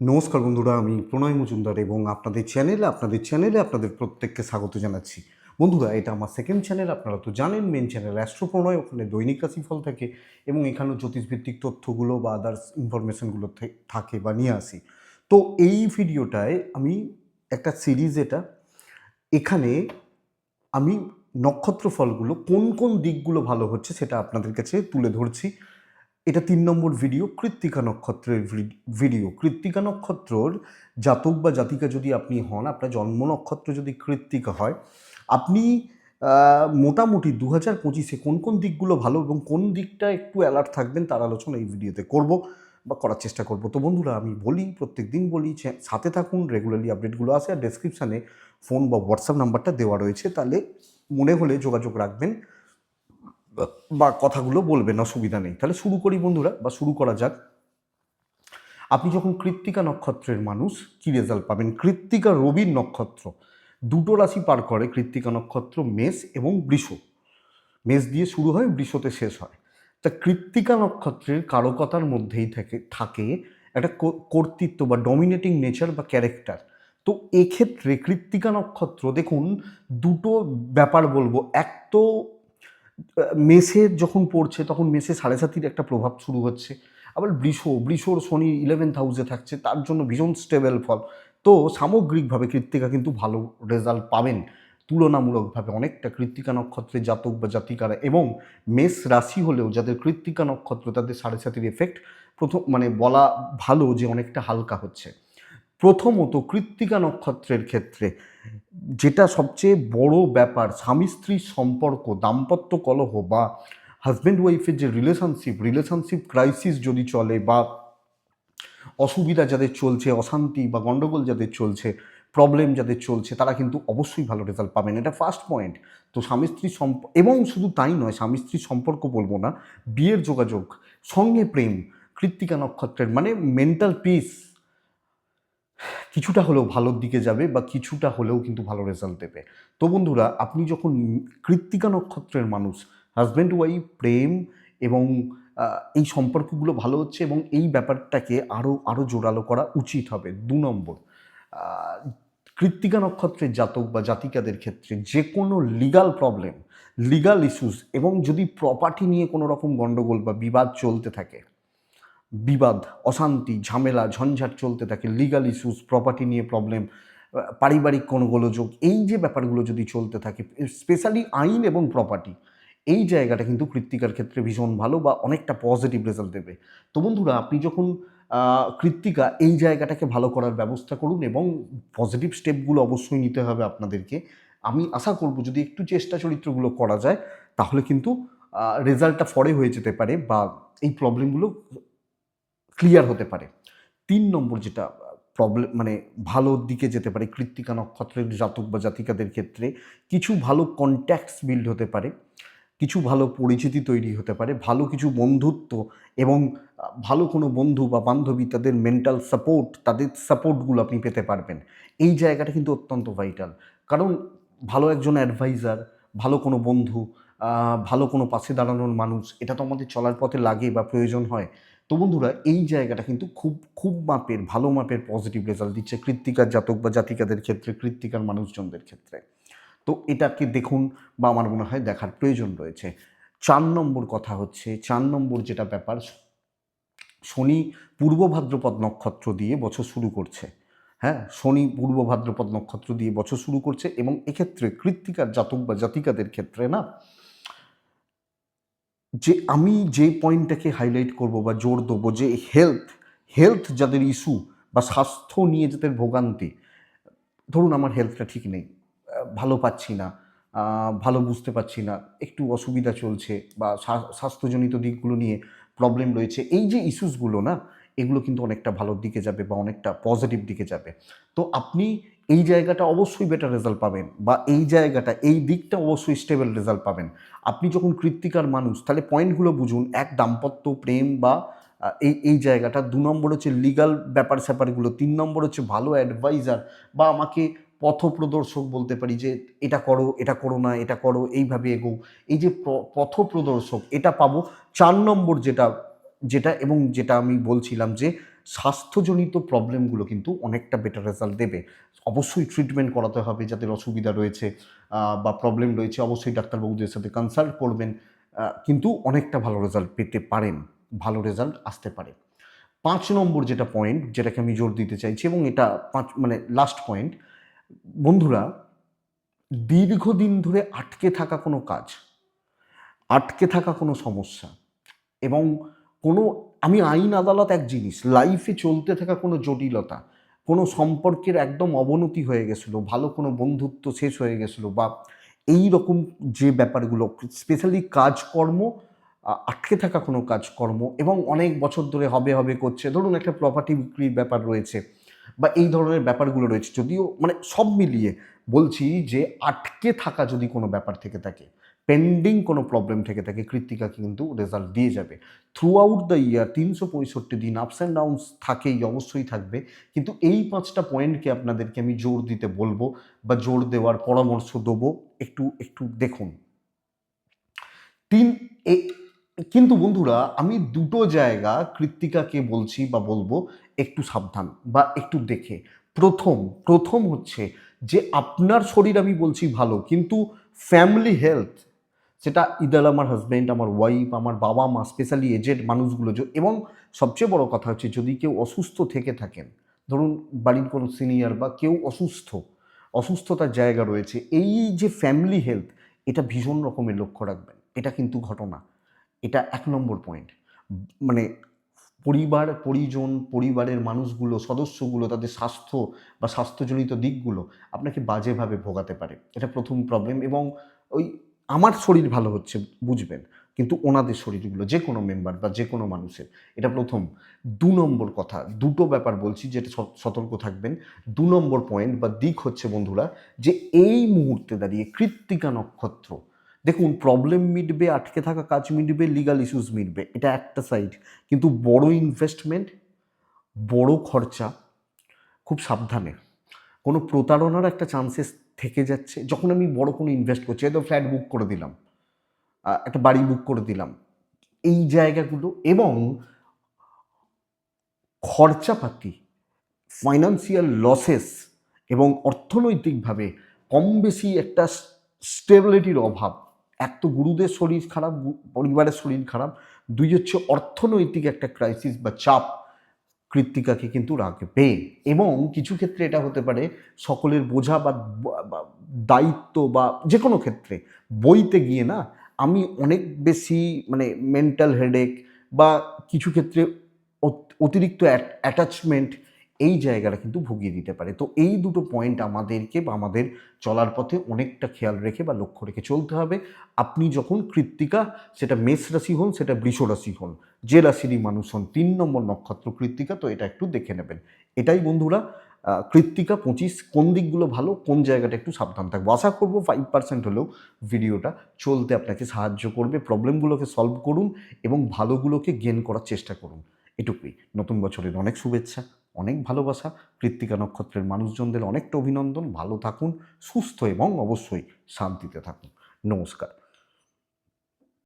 নমস্কার বন্ধুরা, আমি প্রণয় মজুমদার এবং আপনাদের চ্যানেলে আপনাদের চ্যানেলে আপনাদের প্রত্যেককে স্বাগত জানাচ্ছি। বন্ধুরা, এটা আমার সেকেন্ড চ্যানেল আপনারা তো জানেন মেন চ্যানেল অ্যাস্ট্রো প্রণয় ওখানে দৈনিক রাশিফল থাকে এবং এখানেও জ্যোতিষভিত্তিক তথ্যগুলো বা আদার্স ইনফরমেশনগুলো থাকে বা নিয়ে আসি। তো এই ভিডিওটায় আমি একটা সিরিজ এটা। এখানে আমি নক্ষত্র ফলগুলো কোন কোন দিকগুলো ভালো হচ্ছে সেটা আপনাদের কাছে তুলে ধরছি। এটা তিন নম্বর ভিডিও কৃত্তিকা নক্ষত্রের ভিডিও কৃত্তিকা নক্ষত্রর জাতক বা জাতিকা যদি আপনি হন, আপনার জন্ম নক্ষত্র যদি কৃত্তিকা হয়, আপনি মোটামুটি দু হাজার পঁচিশে কোন কোন দিকগুলো ভালো এবং কোন দিকটা একটু অ্যালার্ট থাকবেন তার আলোচনা এই ভিডিওতে করব বা করার চেষ্টা করব। তো বন্ধুরা, আমি বলি, প্রত্যেক দিন বলি সাথে থাকুন রেগুলারলি আপডেটগুলো আসে আর ডেসক্রিপশানে ফোন বা হোয়াটসঅ্যাপ নাম্বারটা দেওয়া রয়েছে, তাহলে মনে হলে যোগাযোগ রাখবেন। বা- কথাগুলো বলবেন, অসুবিধা নেই। তাহলে শুরু করি বন্ধুরা, বা শুরু করা যাক। আপনি যখন কৃত্তিকা নক্ষত্রের মানুষ, কি রেজাল্ট পাবেন? কৃত্তিকা রবির নক্ষত্র। দুটো রাশি পার করে কৃত্তিকা নক্ষত্র, মেষ এবং বৃষ। মেষ দিয়ে শুরু হয়, বৃষতে শেষ হয়। তা কৃত্তিকা নক্ষত্রের কারকতার মধ্যেই থাকে থাকে একটা কর্তৃত্ব বা ডমিনেটিং নেচার বা ক্যারেক্টার তো এক্ষেত্রে কৃত্তিকা নক্ষত্র, দেখুন, দুটো ব্যাপার বলব। এক তো মেষে যখন পড়ছে, তখন মেসে সাড়ে সাতির একটা প্রভাব শুরু হচ্ছে। আবার বৃষ, বৃষর শনি ইলেভেন্থ হাউসে থাকছে, তার জন্য ভীষণ স্টেবল ফল। তো সামগ্রিকভাবে কৃত্তিকা কিন্তু ভালো রেজাল্ট পাবেন, তুলনামূলকভাবে অনেকটা। কৃত্তিকা নক্ষত্রের জাতক বা জাতিকারা এবং মেষ রাশি হলেও যাদের কৃত্তিকা নক্ষত্র, তাদের সাড়ে সাতির এফেক্ট প্রথম মানে বলা ভালো যে অনেকটা হালকা হচ্ছে। প্রথমত কৃত্তিকা নক্ষত্রের ক্ষেত্রে, যেটা সবচেয়ে বড় ব্যাপার, স্বামী স্ত্রীর সম্পর্ক, দাম্পত্য কলহ বা হাজব্যান্ড ওয়াইফের যে রিলেশনশিপ রিলেশনশিপ ক্রাইসিস যদি চলে বা অসুবিধা যাদের চলছে, অশান্তি বা গণ্ডগোল যাদের চলছে প্রবলেম যাদের চলছে, তারা কিন্তু অবশ্যই ভালো রেজাল্ট পাবেন। এটা ফার্স্ট পয়েন্ট তো স্বামী স্ত্রীর সম্প এবং শুধু তাই নয়, স্বামী স্ত্রীর সম্পর্ক বলব না, বিয়ের যোগাযোগ, সঙ্গে প্রেম, কৃত্তিকা নক্ষত্রের মানে মেন্টাল পিস কিছুটা হলেও ভালোর দিকে যাবে বা কিছুটা হলেও কিন্তু ভালো রেজাল্ট দেবে। তো বন্ধুরা, আপনি যখন কৃত্তিকা নক্ষত্রের মানুষ হাজব্যান্ড ওয়াইফ প্রেম এবং এই সম্পর্কগুলো ভালো হচ্ছে এবং এই ব্যাপারটাকে আরও আরও জোরালো করা উচিত হবে। দু নম্বর কৃত্তিকা নক্ষত্রের জাতক বা জাতিকাদের ক্ষেত্রে যে কোনো লিগাল প্রবলেম লিগাল ইস্যুস এবং যদি প্রপার্টি নিয়ে কোনো রকম গণ্ডগোল বা বিবাদ চলতে থাকে বিবাদ, অশান্তি, ঝামেলা, ঝঞ্ঝাট চলতে থাকে লিগাল ইস্যুস প্রপার্টি নিয়ে প্রবলেম পারিবারিক কোনো গোলযোগ, এই যে ব্যাপারগুলো যদি চলতে থাকে স্পেশালি আইন এবং প্রপার্টি এই জায়গাটা কিন্তু কৃত্তিকার ক্ষেত্রে ভীষণ ভালো বা অনেকটা পজিটিভ রেজাল্ট দেবে। তো বন্ধুরা, আপনি যখন কৃত্তিকা, এই জায়গাটাকে ভালো করার ব্যবস্থা করুন এবং পজিটিভ স্টেপগুলো অবশ্যই নিতে হবে আপনাদেরকে। আমি আশা করব যদি একটু চেষ্টা চরিত্রগুলো করা যায়, তাহলে কিন্তু রেজাল্টটা ফরে হয়ে যেতে পারে বা এই প্রবলেমগুলো ক্লিয়ার হতে পারে। তিন নম্বর যেটা প্রবলেম মানে ভালো দিকে যেতে পারে, কৃত্তিকা নক্ষত্রের জাতক বা জাতিকাদের ক্ষেত্রে, কিছু ভালো কন্ট্যাক্টস বিল্ড হতে পারে, কিছু ভালো পরিচিতি তৈরি হতে পারে, ভালো কিছু বন্ধুত্ব এবং ভালো কোনো বন্ধু বা বান্ধবী তাদের মেন্টাল সাপোর্ট তাদের সাপোর্টগুলো আপনি পেতে পারবেন। এই জায়গাটা কিন্তু অত্যন্ত ভাইটাল কারণ ভালো একজন অ্যাডভাইজার ভালো কোনো বন্ধু ভালো কোনো পাশে দাঁড়ানোর মানুষ, এটা তো আমাদের চলার পথে লাগে বা প্রয়োজন হয়। তো বন্ধুরা, এই জায়গাটা কিন্তু খুব খুব মাপের, ভালো মাপের পজিটিভ রেজাল্ট দিচ্ছে কৃত্তিকার জাতক বা জাতিকাদের ক্ষেত্রে, কৃত্তিকার মানুষজনদের ক্ষেত্রে। তো এটাকে দেখুন বা আমার মনে হয় দেখার প্রয়োজন রয়েছে। চার নম্বর কথা হচ্ছে, চার নম্বর যেটা ব্যাপার, শনি পূর্ব ভাদ্রপদ নক্ষত্র দিয়ে বছর শুরু করছে। হ্যাঁ শনি পূর্ব ভাদ্রপদ নক্ষত্র দিয়ে বছর শুরু করছে এবং এক্ষেত্রে কৃত্তিকার জাতক বা জাতিকাদের ক্ষেত্রে না যে আমি যে পয়েন্টটাকে হাইলাইট করব বা জোর দেবো যে হেলথ হেলথ যাদের ইস্যু বা স্বাস্থ্য নিয়ে যাদের ভোগান্তি, ধরুন আমার হেলথটা ঠিক নেই ভালো পাচ্ছি না ভালো বুঝতে পারছি না, একটু অসুবিধা চলছে বা স্বাস্থ্যজনিত দিকগুলো নিয়ে প্রবলেম রয়েছে, এই যে ইস্যুসগুলো না, এগুলো কিন্তু অনেকটা ভালোর দিকে যাবে বা অনেকটা পজিটিভ দিকে যাবে। তো আপনি এই জায়গাটা অবশ্যই বেটার রেজাল্ট পাবেন বা এই জায়গাটা, এই দিকটা অবশ্যই স্টেবল রেজাল্ট পাবেন। আপনি যখন কৃত্তিকার মানুষ, তাহলে পয়েন্টগুলো বুঝুন। এক দাম্পত্য, প্রেম বা এই এই জায়গাটা। দু নম্বর হচ্ছে লিগাল ব্যাপার স্যাপারগুলো। তিন নম্বর হচ্ছে ভালো অ্যাডভাইজার বা আমাকে পথপ্রদর্শক বলতে পারি যে, এটা করো এটা করো না, এটা করো, এইভাবে এগো এই যে পথপ্রদর্শক, এটা পাবো। চার নম্বর যেটা যেটা এবং যেটা আমি বলছিলাম যে স্বাস্থ্যজনিত প্রবলেমগুলো কিন্তু অনেকটা বেটার রেজাল্ট দেবে। অবশ্যই ট্রিটমেন্ট করাতে হবে যাদের অসুবিধা রয়েছে বা প্রবলেম রয়েছে, অবশ্যই ডাক্তারবাবুদের সাথে কনসাল্ট করবেন কিন্তু অনেকটা ভালো রেজাল্ট পেতে পারেন, ভালো রেজাল্ট আসতে পারে। পাঁচ নম্বর যেটা পয়েন্ট যেটাকে আমি জোর দিতে চাইছি এবং এটা পাঁচ মানে লাস্ট পয়েন্ট বন্ধুরা, দীর্ঘদিন ধরে আটকে থাকা কোনো কাজ, আটকে থাকা কোনো সমস্যা এবং কোনো, আমি আইন আদালত এক জিনিস লাইফে চলতে থাকা কোনো জটিলতা, কোনো সম্পর্কের একদম অবনতি হয়ে গেছিল, ভালো কোনো বন্ধুত্ব শেষ হয়ে গেছিল, বা এই রকম যে ব্যাপারগুলো স্পেশালি কাজকর্ম আটকে থাকা কোনো কাজকর্ম, এবং অনেক বছর ধরে হবে হবে করছে, ধরুন একটা প্রপার্টি বিক্রির ব্যাপার রয়েছে, বা এই ধরনের ব্যাপারগুলো রয়েছে, যদিও মানে সব মিলিয়ে বলছি যে আটকে থাকা যদি কোনো ব্যাপার থেকে থাকে পেন্ডিং কোনো প্রবলেম থেকে থাকে কৃত্তিকাকে কিন্তু রেজাল্ট দিয়ে যাবে। থ্রু আউট দ্য ইয়ার তিনশো পঁয়ষট্টি দিন আপস অ্যান্ড ডাউনস থাকেই, অবশ্যই থাকবে। কিন্তু এই পাঁচটা পয়েন্টকে আপনাদেরকে আমি জোর দিতে বলব বা জোর দেওয়ার পরামর্শ দেবো, একটু একটু দেখুন। তিন কিন্তু বন্ধুরা, আমি দুটো জায়গা কৃত্তিকাকে বলছি বা বলব, একটু সাবধান বা একটু দেখে। প্রথম প্রথম হচ্ছে যে আপনার শরীর আমি বলছি ভালো, কিন্তু ফ্যামিলি হেলথ সেটা ইদার আমার হাজব্যান্ড আমার ওয়াইফ আমার বাবা মা স্পেশালি এজেড মানুষগুলো এবং সবচেয়ে বড় কথা হচ্ছে যদি কেউ অসুস্থ থেকে থাকেন, ধরুন বাড়ির কোনো সিনিয়র বা কেউ অসুস্থ, অসুস্থতার জায়গা রয়েছে, এই যে ফ্যামিলি হেলথ এটা ভীষণ রকমের লক্ষ্য রাখবেন। এটা কিন্তু ঘটনা। এটা এক নম্বর পয়েন্ট মানে পরিবার, পরিজন, পরিবারের মানুষগুলো, সদস্যগুলো, তাদের স্বাস্থ্য বা স্বাস্থ্যজনিত দিকগুলো আপনাকে বাজেভাবে ভোগাতে পারে। এটা প্রথম প্রবলেম এবং ওই আমার শরীর ভালো হচ্ছে, বুঝবেন। কিন্তু ওনাদের শরীরগুলো, যে কোনো মেম্বার বা যে কোনো মানুষের, এটা প্রথম। দু নম্বর কথা, দুটো ব্যাপার বলছি যেটা সতর্ক থাকবেন। দু নম্বর পয়েন্ট বা দিক হচ্ছে বন্ধুরা, যে এই মুহূর্তে দাঁড়িয়ে কৃত্তিকা নক্ষত্র, দেখুন প্রবলেম মিটবে, আটকে থাকা কাজ মিটবে লিগাল ইস্যুস মিটবে, এটা একটা সাইড কিন্তু বড় ইনভেস্টমেন্ট বড় খরচা, খুব সাবধানে। কোনো প্রতারণার একটা চান্সেস থেকে যাচ্ছে। যখন আমি বড় কোনো ইনভেস্ট করছি, হয়তো ফ্ল্যাট বুক করে দিলাম একটা বাড়ি বুক করে দিলাম, এই জায়গাগুলো এবং খরচাপাতি ফাইন্যান্সিয়াল লসেস এবং অর্থনৈতিকভাবে কম বেশি একটা স্টেবিলিটির অভাব। এক তো গুরুদের শরীর খারাপ পরিবারের শরীর খারাপ, দুই হচ্ছে অর্থনৈতিক একটা ক্রাইসিস বা চাপ। কৃত্তিকাকে কিন্তু রাখবে এবং কিছু ক্ষেত্রে এটা হতে পারে সকলের বোঝা বা দায়িত্ব বা যে কোনো ক্ষেত্রে। বইতে গিয়ে না, আমি অনেক বেশি মানে মেন্টাল হেডেক বা কিছু ক্ষেত্রে অত- অতিরিক্ত অ্যাটাচমেন্ট এই জায়গাটা কিন্তু ভুগিয়ে দিতে পারে। তো এই দুটো পয়েন্ট আমাদেরকে বা আমাদের চলার পথে অনেকটা খেয়াল রেখে বা লক্ষ্য রেখে চলতে হবে। আপনি যখন কৃত্তিকা, সেটা মেষ রাশি হন, সেটা বৃষ রাশি হন, যে রাশিরই মানুষ হন, তিন নম্বর নক্ষত্র কৃত্তিকা, তো এটা একটু দেখে নেবেন। এটাই বন্ধুরা কৃত্তিকা পঁচিশ, কোন দিকগুলো ভালো, কোন জায়গাটা একটু সাবধান থাকব। আশা করব ফাইভ পার্সেন্ট হলেও ভিডিওটা চলতে আপনাকে সাহায্য করবে প্রবলেমগুলোকে সলভ করুন এবং ভালোগুলোকে গেন করার চেষ্টা করুন। এটুকুই। নতুন বছরের অনেক শুভেচ্ছা। অনেক ভালোবাসা। কৃত্তিকা নক্ষত্রের মানুষজনদের অনেকটা অভিনন্দন। ভালো থাকুন, সুস্থ এবং অবশ্যই শান্তিতে থাকুন। নমস্কার।